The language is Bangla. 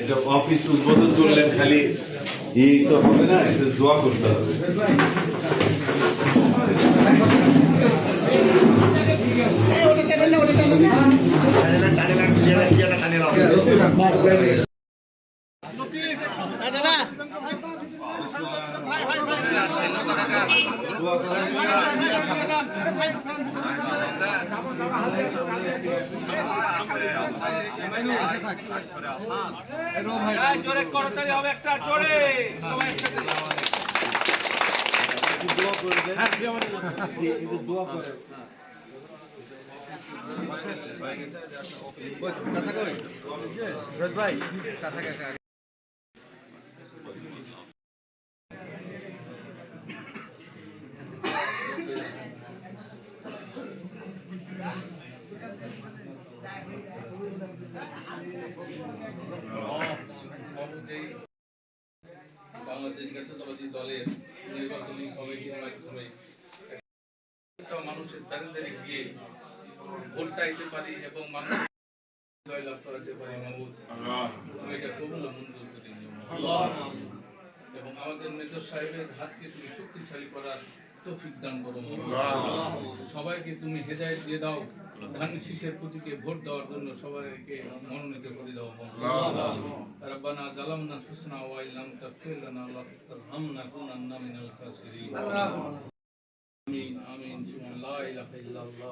এটা অফিস উদ্বোধন করলেন খালি হবে না একটু দোয়া করতে হবে জোরে করতালি হবে একটা জোরে সবাই একসাথে একটু দোয়া করেন বাংলাদেশ জাতীয়তাবাদী দলের নির্বাচনী কমিটির মাধ্যমে মানুষের দাঁড়িয়ে গিয়ে ভোট চাইতে পারি এবং জয়লাভ করাতে পারি এটা কবুল এবং আমাদের মেজর সাহেবের হাতকে তুমি শক্তিশালী করার তৌফিক দান করো সবাইকে তুমি হেদায়েত দিয়ে দাও। ধান শীষের প্রতিকে ভোট দেওয়ার জন্য সবাইকে মনোনীত করে দেওয়া রব্বানা জালামনা হুসনা ওয়া ইল্লাম তাগফির লানা ওয়া তারহামনা কুনান্না মিনাল খাসিরিন। আমিন আমিন লা ইলাহা